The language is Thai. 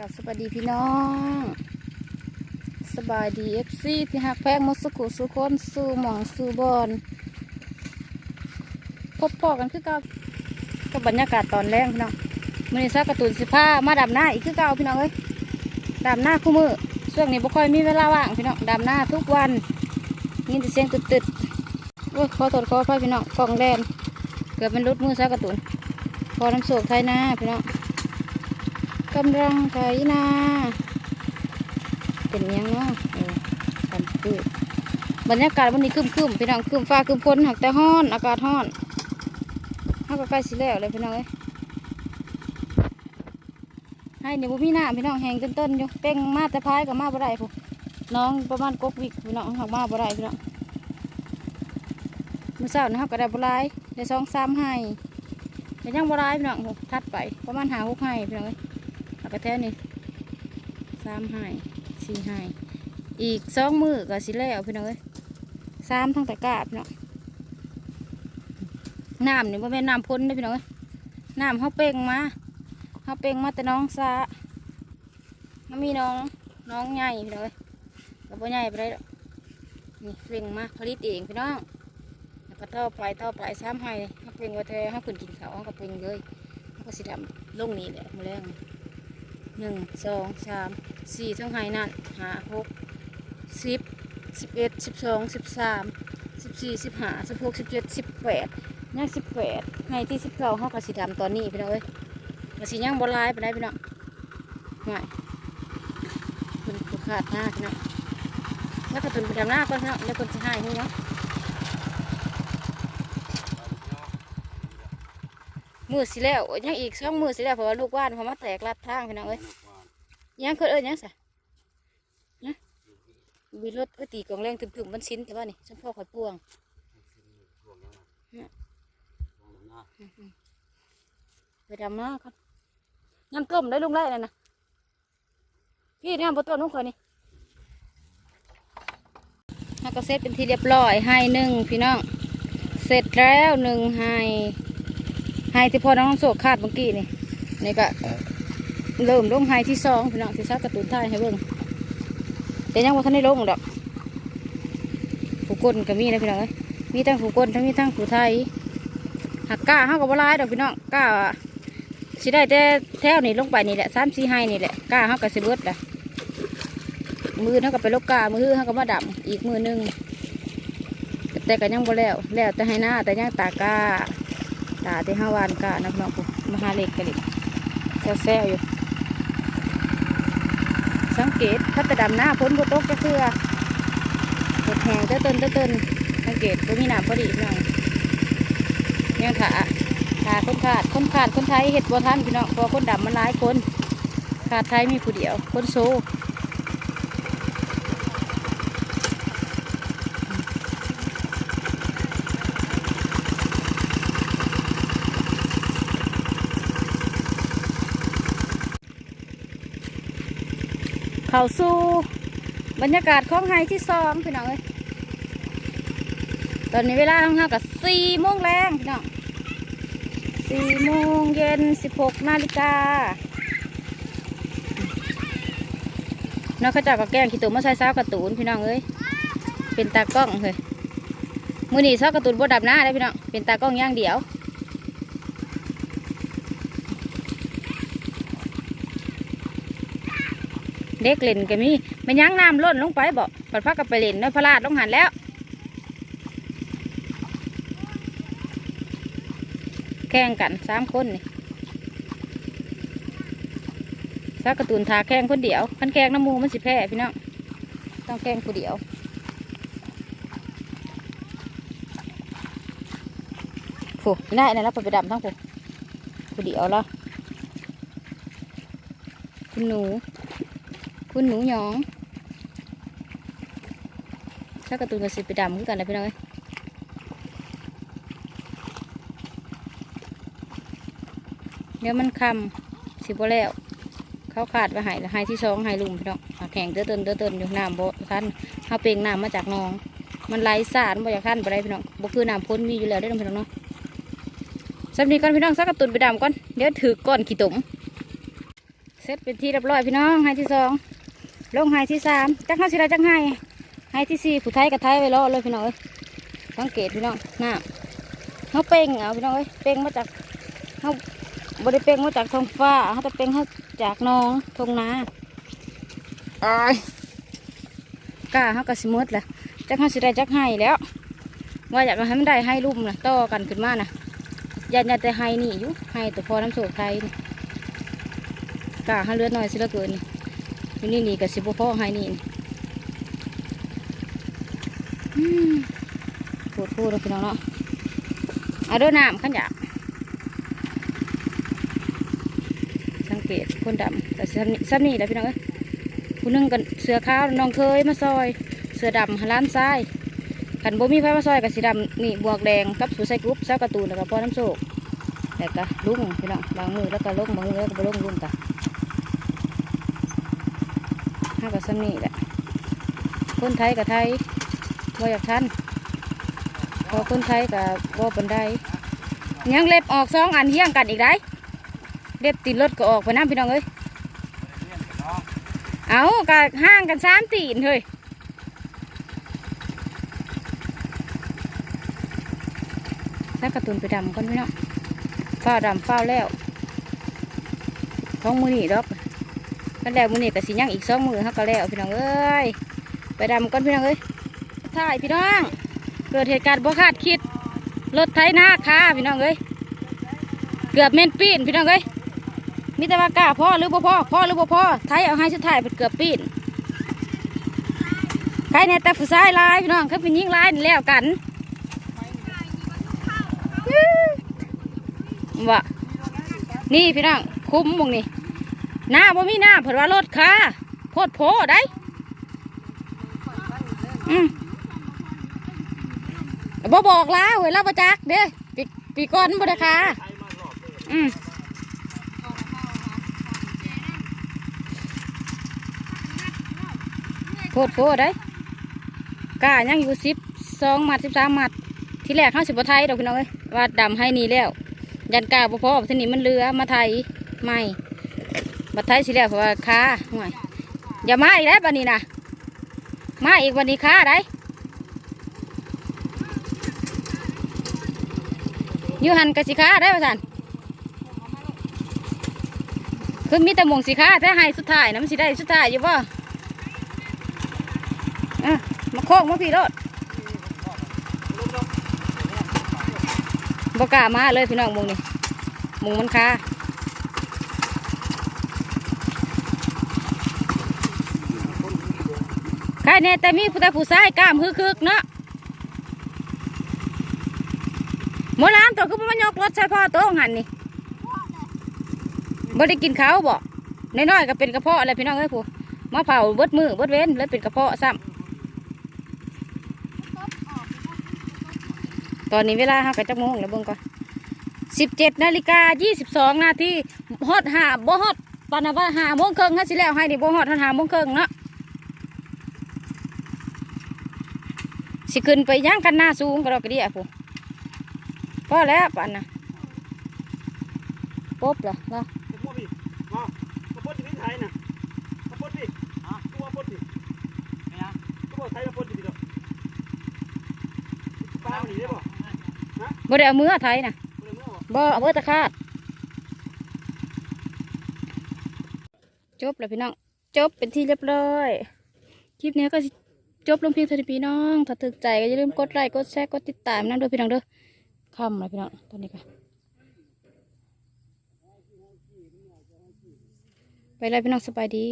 กับสวัสดีพี่น้อง สบายดีเอฟซีที่หักแพงมดสุขุสุคนสู่หมองสู่บอนพบพ่อกันคือเก่ากับบรรยากาศตอนแรกพี่น้องมือนี้ซากระตุนสิผ้ามาดำหน้าอีกคือเก่าพี่น้องเอ้ยดำหน้าคู่มือช่วงนี้บ่ค่อยมีเวลาว่างพี่น้องดำหน้าทุกวันยินแต่เสียงตึดๆโอ้ยขอโทษขออภัยพี่น้องกล่องแดนเกือบเป็นรุดมือซากระตุนพอน้ำโศกไทยหน้าพี่น้อง กำลังไถนาเป็นยังเนาะกันคือบรรยากาศวันนี้คึมครึมพี่น้องครึมฟ้าครึมฝนหักแต่ห้อนอากาศห้อนห้าก็ใกล้สิแล้วเลยพี่น้องเอ้ยให้เดี๋ยบ่มีหน้าพี่น้องแหงต้นๆอยู่เป้งมาแต่พายกับมาบ่ได้พวกน้องประมาณกกวิกพี่น้องหักมาบ่ได้พี่น้องมือเช้านะครับก็ได้บ่หลายได้สองสามให้แต่ยังบ่หลายพี่น้องทัดไปประมาณหาหกให้พี่น้องเอ้ย แล้วก็แท้นี่สามหายสี่หายอีกสองมือก็สิแล้วพี่น้องเอ้ยสามทั้งตะกร้าพี่น้องน้ำนี่บ่แม่นน้ำพ้นเด้พี่น้องเอ้ยน้ำเขาเป่งมาเขาเป่งมาแต่น้องซามันมีน้องน้องใหญ่พี่น้องเอ้ยก็บ่ใหญ่ไปได้ดอนี่เป่งมาผลิตเองพี่น้องแล้วก็ต่อไปต่อไปสามหายเขาเป่งไว้แต่เขาขึ้นกินเขาเขาก็เป่งเลยเขาก็สิทำลงนี่แหละมือแรง หนึ่งสองสามสี่ทั้งไห้นั่นหาหกสิบสิบเอ็ดสิบสองสิบสามสิบสี่สิบห้าสิบหกสิบเจ็ดสิบแปดย่างสิบแปดไห้ที่สิบเก้าเขาก็สิทำตอนนี้พี่น้องเอ้ยก็สิย่างบอลายไปได้พี่น้องง่ายเป็นผู้ขาดหน้าพี่น้องแล้วก็ตุนไปทำหน้าก่อนพี่น้องแล้วคนจะให้นี่เนาะ มือสิแล้วยังอีกสองมือสิแล้วเพราะว่าลูกว่านเขามาแตกลัดทางพี่น้องเอ้ยยังเคยเอ้ยยังสะเนี่ยมีรถเอ้ยตีกองแรงถึมๆมันชิ้นแต่ว่านี่ฉันพ่อข่อยปวงไปดำหน้าก่อนน้ำต้มได้ลุงไล่เลยนะพี่น้ำบต้นลุงข่อยนี่ถ้าก็เสร็จเป็นทีเรียบร้อยให้หนึ่งพี่น้อง เสร็จแล้วหนึ่งให้ ให้ที่พ่อน้องโศกขาดเมื่อกี้นี่นี่ก็เริ่มลงไฮที่สองพี่น้องที่ซักการะตุนไทยให้เบิ่งแต่ยังว่าท่านได้ลงดอกผู้ก้นก็มีนะพี่น้องเอ้ยมีทั้งผู้ก้นทั้งมีทั้งผู้ไทยหักก้าเฮากับว่าร้ายดอกพี่น้องก้าสิได้แต่แถวนี่ลงไปนี่แหละสามสี่ไฮนี่แหละก้าเฮากับสิเบิดละมือเฮากับไปลกก้ามือเฮากับมาดำอีกมือหนึงแต่ก็ยังบ่แล้วแล้วแต่ให้หน้าแต่ยังตาก้า ตาที่ห้าวานก้านะพี่น้องผู้มหาเล็กกันเลยแซวๆอยู่ สังเกตพัดแตะดำหน้าพ้นบตกจะเพื่อเห็ดแหงเต้นเต้นเต้นสังเกตก็มีหนามพอดีพี่น้องยังขาขาคนขาดคนขาดคนไทยเห็ดบัวท่านพี่น้องพอคนดำมันหลายคน ขาดไทยมีผู้เดียว คนโซ เข้าสู่บรรยากาศของไฮที่สองพี่น้องเอ้ยตอนนี้เวลาของเรากับสี่โมงแรงพี่น้องสี่โมงเย็นสิบหกนาฬิกาน้องเขาเจากกับแกงขี้ตุ่มมาใส่ซ้าวกระตูนพี่น้องเอ้ยเป็นตากล้องเลยมือนีซ้าวกระตูนบดดับหน้าได้พี่น้องเป็นตากล้องย่างเดียว เด็กเล่นก็มีมันยั้งน้ำล้นลงไปบอกปัดพักกับไปเล่นน้อยพลาดลงหันแล้วแข่งกันสามคนนี่ซักกระตูนทาแข่งคนเดียวคันแข่งน้ำมูมันสิแพ้พี่น้องต้องแข่งผู้เดียวโอ้ไม่ได้นะเราไปไปดำทั้งผู้ผู้เดียวแล้วคุณหนู คุณหนูหยองถ้ากระตูนกับสิไปดำคือกันนะพี่น้องเอ้ยเดี๋ยวมันคำสิบแล้ว เขาขาดไปหายแล้วหายที่สองหายลุมพี่น้องแข่งเตื้อเตินเตื้อเตินอยู่น้ำบ่ท่านเขาเปล่งน้ำมาจากหนอง มันไหลสารบ่อยากท่านไปได้พี่น้องบ่คือน้ำพ้นมีอยู่แล้วได้อน้องพี่น้องเนาะสำนีก่อนพี่น้องสักกระตูนไปดำก่อนเดี๋ยวถือก้อนขี้ตุ่มเสร็จเป็นที่เรียบร้อยพี่น้องไฮที่สอง ลงไฮที่สามจักห้าสิได้จักไฮไฮที่สี่ผู้ไทยกับไทยไว้รอเลยพี่น้องเอ้ยสังเกตพี่น้องน้ำเขาเป่งเอาพี่น้องเอ้ยเป่งมาจากเขาบริเป่งมาจากท้องฟ้าเขาจะเป่งเขาจากหนองทงนาอายกล้าเขากระสิมดแหละจักห้าสิได้จักไฮแล้ว ว่าอยากให้มันได้ให้ลุ่มนะต่อกันขึ้นมานะยันยันแต่ให้นี่อยู่ให้ตัวพอน้ำโศกไทยนี่กล้าให้เลือดหน่อยสิเหละเกินนี่อยู่ นี่นี่กับสิบพ่อให้นี่นี่อืมปวดพูดเลยพี่น้องเนาะเอาด้วยน้ำขันอยากสังเกตคนดำแต่ซ้ำนี่ซ้ำนี่แหละพี่น้องเอ้ยผู้นึงกันเสือขาวน้องเคยมาซอย เสือดำหล้านทรายขันบ่มีไฟมาซอยกับสีดำนี่บวกแดงกับสูใส่กรุ๊ปเส้ากระตูนแล้วก็ป้อน้ำโซกแล้วก็ลุงพี่น้องบางมือแล้วก็ลงบางมือแล้วก็บ่ลงลุงกะ ห้ากับสนี่แหละคนไทยกับไทยบ่อยากทันพอคนไทยกับบ่ปันได้ยังเล็บออกสองอันเฮี้ยงกันอีกได้เล็บติดรถก็ออกไปน้ำพี่น้องเอ้ยเอากะห่างกันสามตีนเฮ้ยใส่กระตุนไปดำก่อนพี่น้องฝ้าดำฝ้าแล้วท้องมือหนีดอก กันแล้วมือนี่ก็สิยังอีกสองมือเขาก็แล้วพี่น้องเอ้ยไปดำก่อนพี่น้องเอ้ยถ่ายพี่น้อง เกิดเหตุการณ์บ่คาดคิด รถไถนาคาพี่น้องเอ้ยเกือบเม่นปีนพี่น้องเอ้ยมีแต่ว่ากล้าพ่อหรือบ่พ่อพ่อหรือบ่พ่อไถเอาให้สุดท้ายเป็นเกือบปีนใครเนี่ยแต่ผู้ชายลายพี่น้องเขาเป็นยิ่งลายนี่แล้วกันว่านี่พี่น้องคุ้มมองนี่ หน้าบ่มีหน้าเผื่อว่ารถค่ะโพดโพได้อืมบ่บอกลาเว้ยเราประจักเด้ปีปีก่อนบ่ได้ค่ะอืมโพดโพได้กล้ายังอยู่สิบสองหมัดสิบสามหมัด ที่แรกเขาสิบไทยดอกพี่น้องเอ้ยว่าดำให้นี่แล้ว ยันกาบ่พอที่นี้มันเรือมาไทยไม่ บัดไทยสิแล้วเพราะว่าค้าห่วยอย่ามาอีกแล้วบัดนี้นะมาอีกวันนี้ค้าได้ยูหันกะสิค้าได้ป่ะสันคือมีแต่มงสีค้าแต่ให้สุดท้ายนะมันสิได้สุดท้ายอยู่ป่ะมาโค้งมาพี่รถบกล้ามาเลยพี่น้องมุงนี่มุงมันค้า ใครแน่แต่มีผู้แต่ผู้ชายกล้ามคึกๆเนาะโมรานตัวคือมันยกรถใส่พ่อโต๊ะหันนี่บ่ได้กินเขาวบ่น้อยๆก็เป็นกระเพาะอะไรพี่น้องเอ้ยผู้มาเผาเบิดมือเบิดเว้นแล้วเป็นกระเพาะซ้ำตอนนี้เวลาห้ากะจักโมงแล้วเบิ่งก่อนสิบเจ็ดนาฬิกายี่สิบสองนาทีฮอดหาบ่ฮอดปานนะว่าหาโมงครึ่งฮะสิแล้วให้ดิบ่ฮอดหาโมงครึ่งเนาะ สิขึ้นไปย่างกันหน้าสูงก็ดอกกระเดียผู้พอแล้วปานนะปุ๊บเหรอเนาะกระโปดพี่มากระโปดที่พี่ไทยน่ะกระโปดพี่ตัวกระโปดพี่กระโปดไทยกระโปดพี่เด้อป้าหนีได้ป่ะบ่ได้เอามือไทยนะเมื่อเมื่อบ่เอามือตะคาดจบแล้วพี่น้อง จบเป็นที่เรียบร้อย คลิปนี้ก็สิ จบลงเพียงเท่านี้พี่น้อง ถ้าถึกใจก็อย่าลืมกดไลค์กดแชร์กดติดตามนั่นด้วยพี่น้องเด้อคำเลยพี่น้องตอนนี้ก็ไปเลยพี่น้องสบายดี